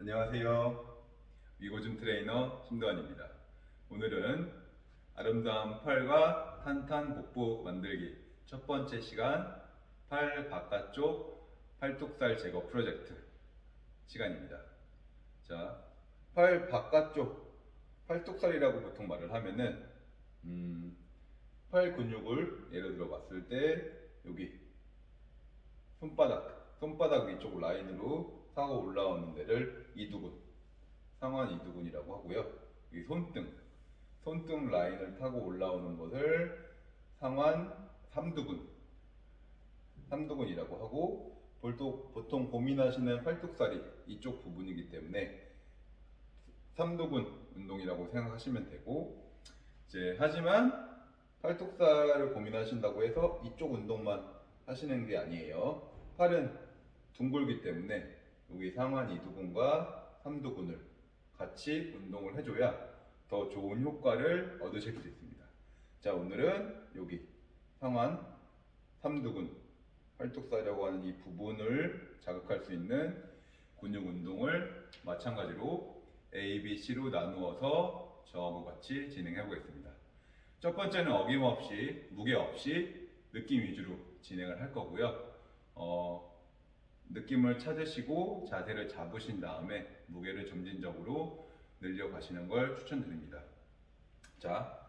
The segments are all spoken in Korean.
안녕하세요. 위고즘 트레이너 심도환입니다. 오늘은 아름다운 팔과 탄탄 복부 만들기 첫 번째 시간 팔 바깥쪽 팔뚝살 제거 프로젝트 시간입니다. 자, 팔 바깥쪽 팔뚝살이라고 보통 말을 하면은 음, 팔 근육을 예를 들어 봤을 때 여기 손바닥, 손바닥 위쪽 라인으로 사고 올라오는 데를 이두근, 상완 이두근이라고 하고요. 이 손등, 손등 라인을 타고 올라오는 것을 상완 삼두근, 삼두근이라고 하고 보통 고민하시는 팔뚝살이 이쪽 부분이기 때문에 삼두근 운동이라고 생각하시면 되고 이제 하지만 팔뚝살을 고민하신다고 해서 이쪽 운동만 하시는 게 아니에요. 팔은 둥글기 때문에 여기 상완 이두근과 삼두근을 같이 운동을 해줘야 더 좋은 효과를 얻으실 수 있습니다. 자, 오늘은 여기 상완 삼두근 팔뚝살이라고 하는 이 부분을 자극할 수 있는 근육 운동을 마찬가지로 A, B, C로 나누어서 저하고 같이 진행해 보겠습니다. 첫 번째는 어김없이 무게 없이 느낌 위주로 진행을 할 거고요. 어, 느낌을 찾으시고 자세를 잡으신 다음에 무게를 점진적으로 늘려가시는 걸 추천드립니다. 자,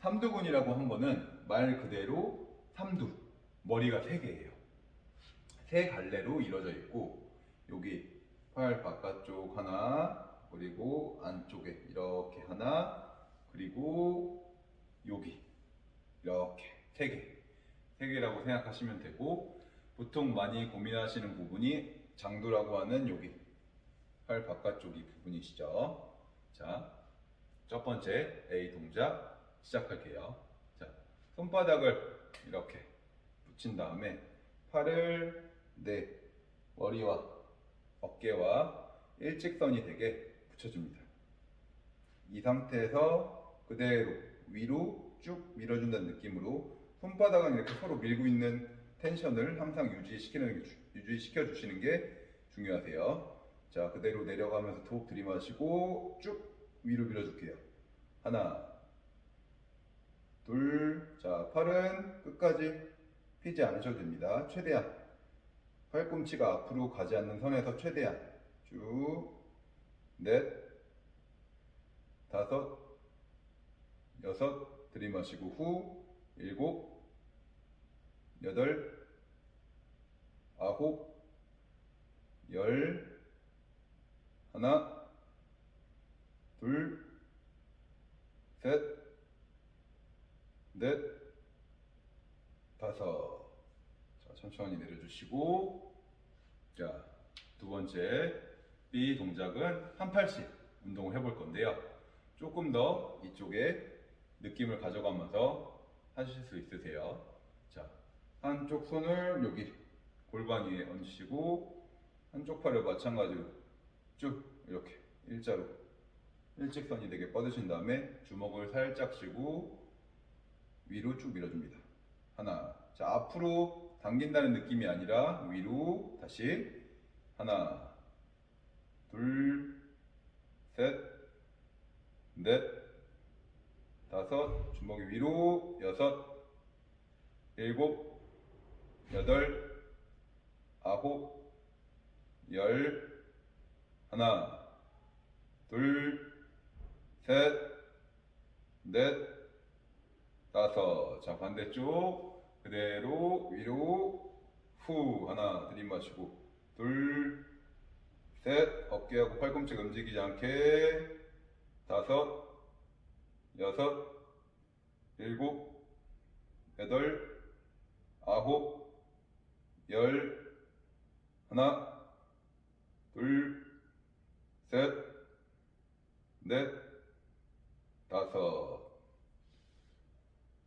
삼두근이라고 한 거는 말 그대로 삼두, 머리가 세 개예요. 세 갈래로 이루어져 있고 여기 팔 바깥쪽 하나, 그리고 안쪽에 이렇게 하나, 그리고 여기 이렇게 세 개, 세 개라고 생각하시면 되고 보통 많이 고민하시는 부분이 장두라고 하는 여기 팔 바깥쪽이 부분이시죠. 자, 첫 번째 A 동작 시작할게요. 자, 손바닥을 이렇게 붙인 다음에 팔을 내 머리와 어깨와 일직선이 되게 붙여줍니다. 이 상태에서 그대로 위로 쭉 밀어준다는 느낌으로 손바닥은 이렇게 서로 밀고 있는 텐션을 항상 유지시키는 유지시켜 주시는 게 중요하세요. 자, 그대로 내려가면서 톡 들이마시고 쭉 위로 밀어줄게요. 하나, 둘, 자, 팔은 끝까지 피지 않으셔도 됩니다. 최대한 팔꿈치가 앞으로 가지 않는 선에서 최대한 쭉, 넷, 다섯, 여섯, 들이마시고 후, 일곱, 여덟, 아홉, 열, 하나, 둘, 셋, 넷, 다섯. 자, 천천히 내려주시고, 자, 두 번째 B 동작은 한 팔씩 운동을 해볼 건데요. 조금 더 이쪽에 느낌을 가져가면서 하실 수 있으세요. 자, 한쪽 손을 여기 골반 위에 얹으시고 한쪽 팔을 마찬가지로 쭉 이렇게 일자로 일직선이 되게 뻗으신 다음에 주먹을 살짝 쥐고 위로 쭉 밀어줍니다. 하나, 자 앞으로 당긴다는 느낌이 아니라 위로 다시 하나, 둘, 셋, 넷, 다섯, 주먹이 위로, 여섯, 일곱, 여덟, 아홉, 열, 하나, 둘, 셋, 넷, 다섯. 자, 반대쪽 그대로 위로 후 하나 들이마시고 둘, 셋, 어깨하고 팔꿈치가 움직이지 않게 다섯, 여섯, 일곱, 여덟, 아홉, 열, 하나, 둘, 셋, 넷, 다섯.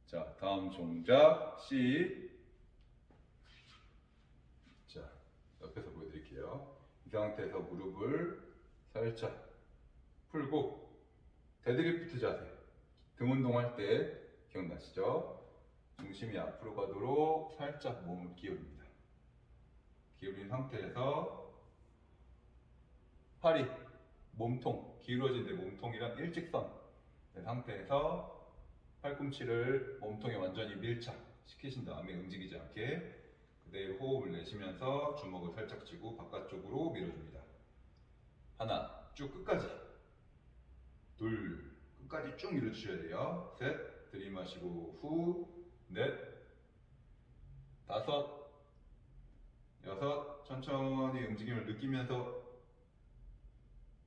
자, 다음 동작 C. 자, 옆에서 보여드릴게요. 이 상태에서 무릎을 살짝 풀고 데드리프트 자세. 등 운동할 때 기억나시죠? 중심이 앞으로 가도록 살짝 몸을 기울입니다. 기울인 상태에서 팔이 몸통 기울어진 내 몸통이랑 일직선 된 상태에서 팔꿈치를 몸통에 완전히 밀착 시키신 다음에 움직이지 않게 그대로 호흡을 내쉬면서 주먹을 살짝 쥐고 바깥쪽으로 밀어줍니다. 하나 쭉 끝까지 둘 끝까지 쭉 밀어주셔야 돼요. 셋 들이마시고 후 넷 다섯 여섯 천천히 움직임을 느끼면서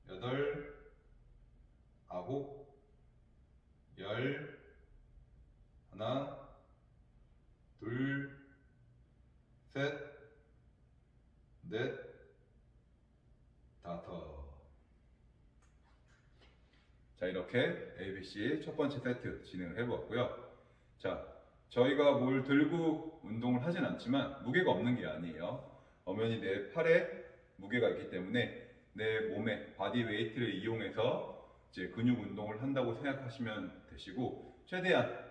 여덟 아홉 열 하나 둘 셋 넷 다섯. 자 이렇게 ABC 첫 번째 세트 진행을 해보았고요. 자 저희가 뭘 들고 운동을 하진 않지만 무게가 없는 게 아니에요 엄연히 내 팔에 무게가 있기 때문에 내 몸에 바디 웨이트를 이용해서 이제 근육 운동을 한다고 생각하시면 되시고 최대한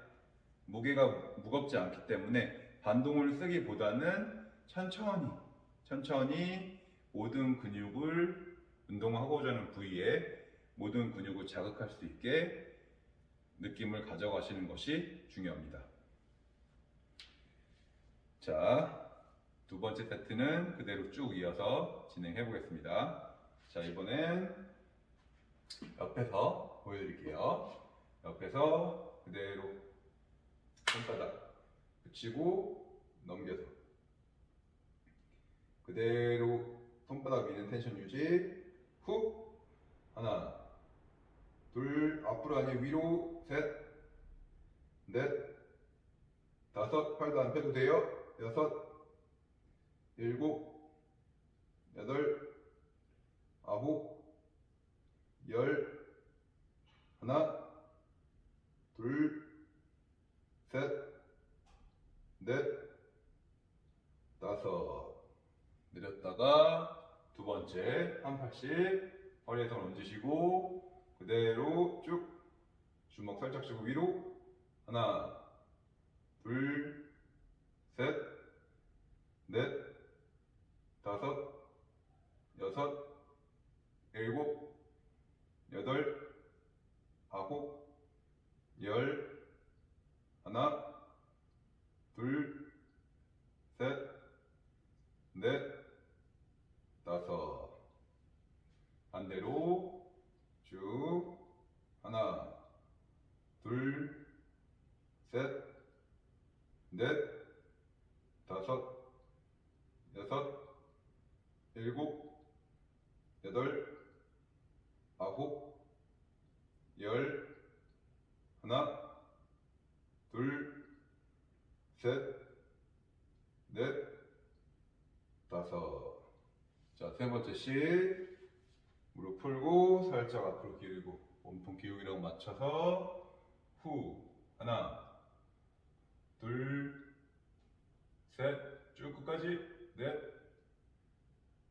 무게가 무겁지 않기 때문에 반동을 쓰기보다는 천천히 천천히 모든 근육을 운동하고자 하는 부위에 모든 근육을 자극할 수 있게 느낌을 가져가시는 것이 중요합니다. 자, 두 번째 세트는 그대로 쭉 이어서 진행해 보겠습니다. 자, 이번엔 옆에서 보여드릴게요. 옆에서 그대로 손바닥 붙이고 넘겨서 그대로 손바닥 미는 텐션 유지 후 하나 둘 앞으로 아니 위로 셋 넷 다섯 팔도 안 펴도 돼요 여섯 일곱 여덟 아홉 열 하나 둘 셋 넷 다섯. 내렸다가 두 번째 한 팔씩 허리에 손 얹으시고 그대로 쭉 주먹 살짝 쥐고 위로 하나 둘 셋 넷 다섯 여섯 일곱 여덟 아홉 열 하나 둘 셋 넷 다섯. 반대로 쭉 하나 둘 셋 넷 다섯 여섯 일곱 여덟 아홉 열 하나 둘 셋 넷 다섯. 자, 세 번째 씩 무릎 풀고 살짝 앞으로 기울이고 몸통 기울이랑 맞춰서 후 하나 둘 셋 쭉 끝까지 넷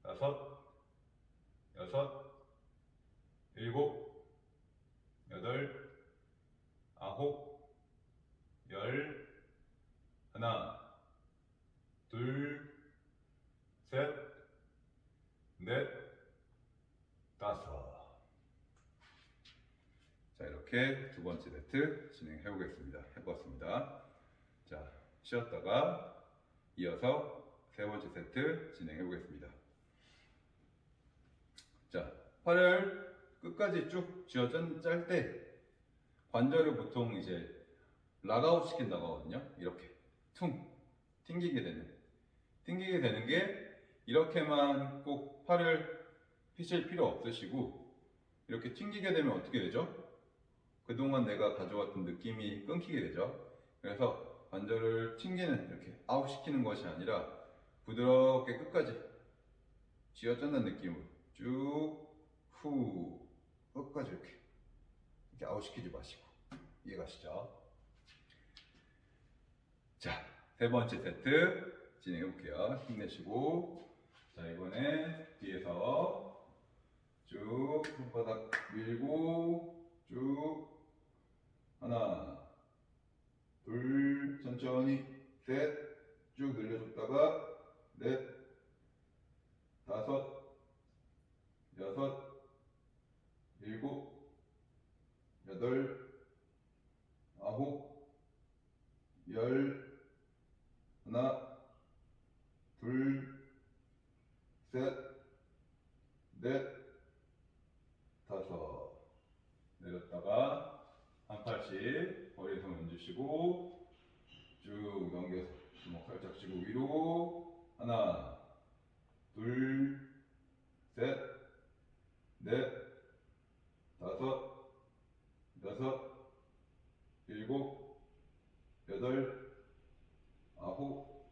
다섯 여섯 일곱 여덟 아홉 열 하나 둘 셋 넷, 다섯. 자, 이렇게 두 번째 세트 진행해 보겠습니다. 해보았습니다. 자, 쉬었다가 이어서 세 번째 세트 진행해 보겠습니다. 자, 팔을 끝까지 쭉 쥐어 짤때 관절을 보통 이제 락아웃 시킨다고 하거든요. 이렇게 퉁 튕기게 되는 튕기게 되는 게 이렇게만 꼭 팔을 피실 필요 없으시고 이렇게 튕기게 되면 어떻게 되죠? 그동안 내가 가져왔던 느낌이 끊기게 되죠. 그래서 관절을 튕기는 이렇게 아웃 시키는 것이 아니라 부드럽게 끝까지 쥐어짠다는 느낌으로 쭉 후 끝까지 이렇게 이렇게 아웃 시키지 마시고 이해가시죠? 자, 세 번째 세트 진행해 볼게요. 힘내시고 자 이번에 뒤에서 쭉 손바닥 밀고 쭉 하나 둘 천천히 셋 쭉 늘려줬다가 넷 다섯 여섯, 일곱, 여덟, 아홉, 열, 하나, 둘, 셋, 넷, 다섯. 내렸다가 한 팔씩 허리에 손 얹으시고 쭉 넘겨서 주먹 살짝 쥐고 위로 하나, 둘, 셋, 넷, 다섯, 여섯, 일곱, 여덟, 아홉,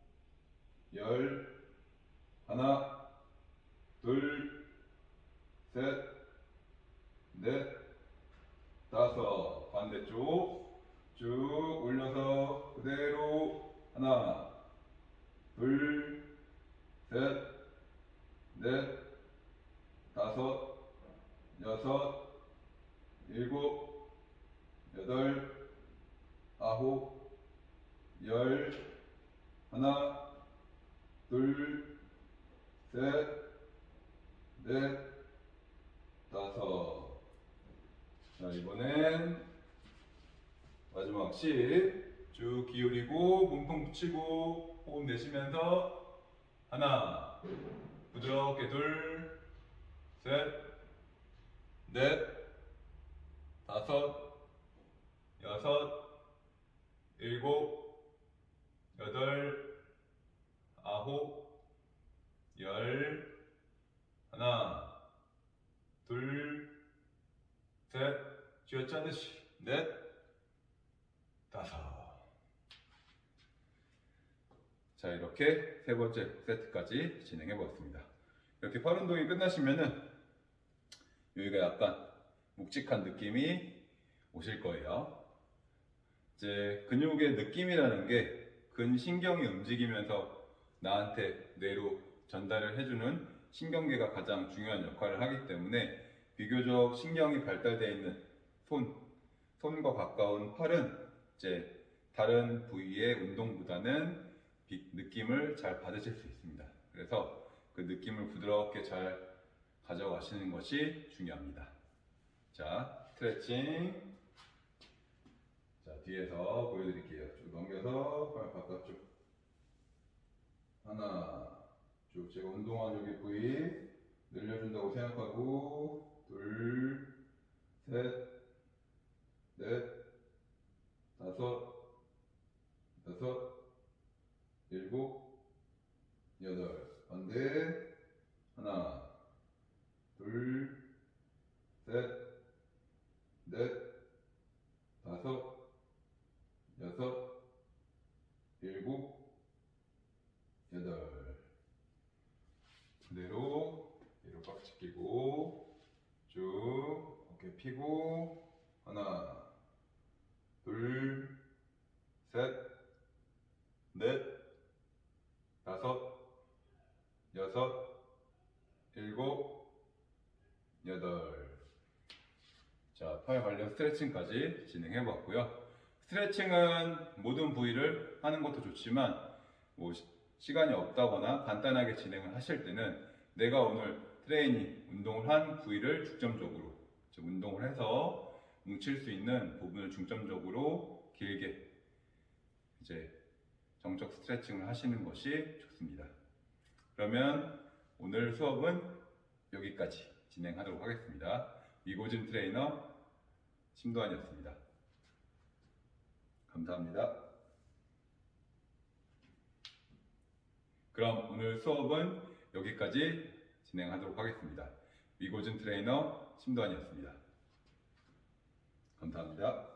열, 하나, 둘, 셋, 넷, 다섯. 반대쪽 쭉 올려서 그대로 하나, 둘, 셋, 넷, 다섯, 여섯, 일곱, 여덟, 아홉, 열, 하나, 둘, 셋, 넷, 다섯. 자, 이번엔 마지막 씩쭉 기울이고 몸통 붙이고 호흡 내쉬면서 하나, 부드럽게 둘, 셋, 넷, 다섯, 여섯, 일곱, 여덟, 아홉, 열, 하나, 둘, 셋, 쥐어짜듯이 넷, 다섯. 자 이렇게 세 번째 세트까지 진행해 보았습니다. 이렇게 팔 운동이 끝나시면은 여기가 약간 묵직한 느낌이 오실 거예요. 이제 근육의 느낌이라는 게 근신경이 움직이면서 나한테 뇌로 전달을 해주는 신경계가 가장 중요한 역할을 하기 때문에 비교적 신경이 발달되어 있는 손, 손과 가까운 팔은 이제 다른 부위의 운동보다는 비- 느낌을 잘 받으실 수 있습니다. 그래서 그 느낌을 부드럽게 잘 가져가시는 것이 중요합니다. 자, 스트레칭. 자, 뒤에서 보여드릴게요. 쭉 넘겨서 팔 바깥쪽. 하나, 쭉 제가 운동한 여기 부위 늘려준다고 생각하고, 둘, 셋, 넷, 다섯, 여섯, 일곱, 여덟. 반대. 하나, 둘, 셋, 넷, 다섯, 여섯, 일곱, 여덟. 그대로 뒤로 꽉 지키고 쭉 어깨 펴고 하나, 둘, 셋, 넷, 다섯, 여섯, 일곱, 여덟. 자, 팔 관련 스트레칭까지 진행해 봤고요. 스트레칭은 모든 부위를 하는 것도 좋지만 뭐 시- 시간이 없다거나 간단하게 진행을 하실 때는 내가 오늘 트레이닝 운동을 한 부위를 중점적으로 좀 운동을 해서 뭉칠 수 있는 부분을 중점적으로 길게 이제 정적 스트레칭을 하시는 것이 좋습니다. 그러면 오늘 수업은 여기까지 진행하도록 하겠습니다. 미고진 트레이너 심도환이었습니다. 감사합니다. 그럼 오늘 수업은 여기까지 진행하도록 하겠습니다. 미고진 트레이너 심도환이었습니다. 감사합니다.